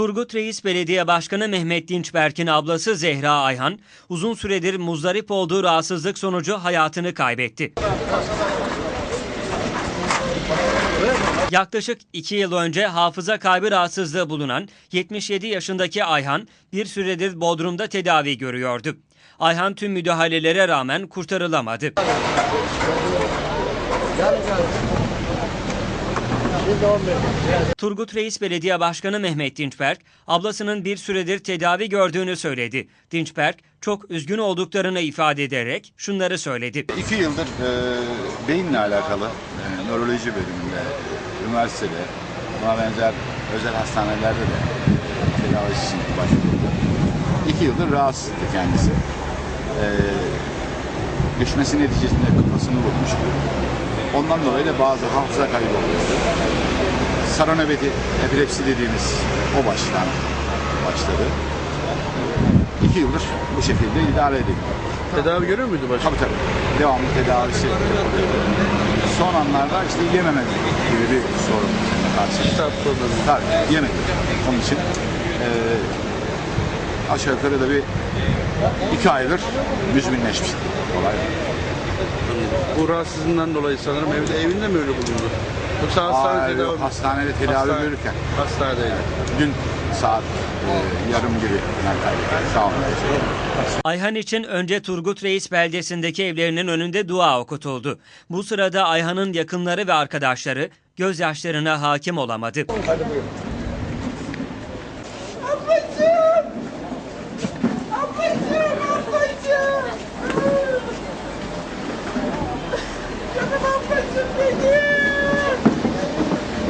Turgut Reis Belediye Başkanı Mehmet Dinçberk'in ablası Zehra Ayhan, uzun süredir muzdarip olduğu rahatsızlık sonucu hayatını kaybetti. Yaklaşık iki yıl önce hafıza kaybı rahatsızlığı bulunan 77 yaşındaki Ayhan bir süredir Bodrum'da tedavi görüyordu. Ayhan tüm müdahalelere rağmen kurtarılamadı. Turgut Reis Belediye Başkanı Mehmet Dinçberk, ablasının bir süredir tedavi gördüğünü söyledi. Dinçberk, çok üzgün olduklarını ifade ederek şunları söyledi. İki yıldır e, beyinle alakalı e, nöroloji bölümünde, üniversitede, buna benzer özel hastanelerde de e, tedavisi için başvuruldu. İki yıldır rahatsızdı kendisi. E, düşmesi neticesinde kafasını vurmuştu. Ondan dolayı da bazı hafıza kaybı oluyordu. Sarı nöbeti, epilepsi dediğimiz o baştan başladı. İki yıldır bu şekilde idare edildi. Tedavi görüyor muydu başkan? Tabii tabii. Devamlı tedavisi. Son anlarda işte yememe gibi bir sorun karşı. İştah problemi. Tabii yemek. Onun için eee aşağı yukarı da bir iki aydır müzminleşmişti olay. Bu rahatsızlığından dolayı sanırım evde evinde mi öyle bulundu? Yoksa hastane Aa, tedavi yok, hastanede tedavi Hastane- görürken Hastanedeydi. dün saat eee, yarım gibi ben kaybettim. Sağ olun. teşekkür ederim. Ayhan için önce Turgut Reis beldesindeki evlerinin önünde dua okutuldu. Bu sırada Ayhan'ın yakınları ve arkadaşları gözyaşlarına hakim olamadı.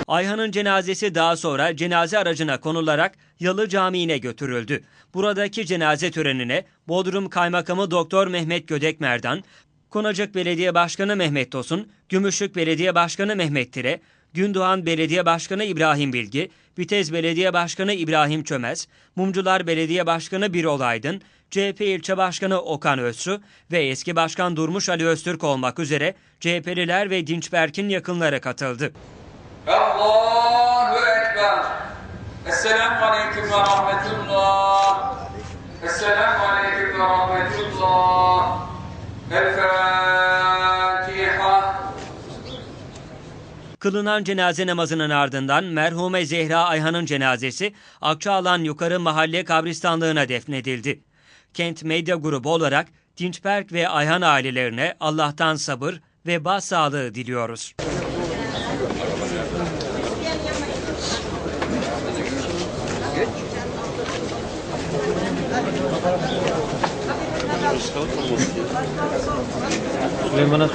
Ayhan'ın cenazesi daha sonra cenaze aracına konularak Yalı Camii'ne götürüldü. Buradaki cenaze törenine Bodrum Kaymakamı Doktor Mehmet Gödekmerdan, Konacık Belediye Başkanı Mehmet Tosun, Gümüşlük Belediye Başkanı Mehmet Tire, Gündoğan Belediye Başkanı İbrahim Bilgi, Bitez Belediye Başkanı İbrahim Çömez, Mumcular Belediye Başkanı Birol Aydın, CHP İlçe Başkanı Okan Özsu ve eski Başkan Durmuş Ali Öztürk olmak üzere CHP'liler ve Dinçberk'in yakınları katıldı. Allahu Ekber. Esselamu Aleyküm ve Rahmetullah. Esselamu Aleyküm ve Rahmetullah. El Fatiha. Kılınan cenaze namazının ardından merhume Zehra Ayhan'ın cenazesi Akçaalan Yukarı Mahalle Kabristanlığı'na defnedildi. Kent Medya Grubu olarak Dinçberk ve Ayhan ailelerine Allah'tan sabır ve başsağlığı diliyoruz. Süleyman'a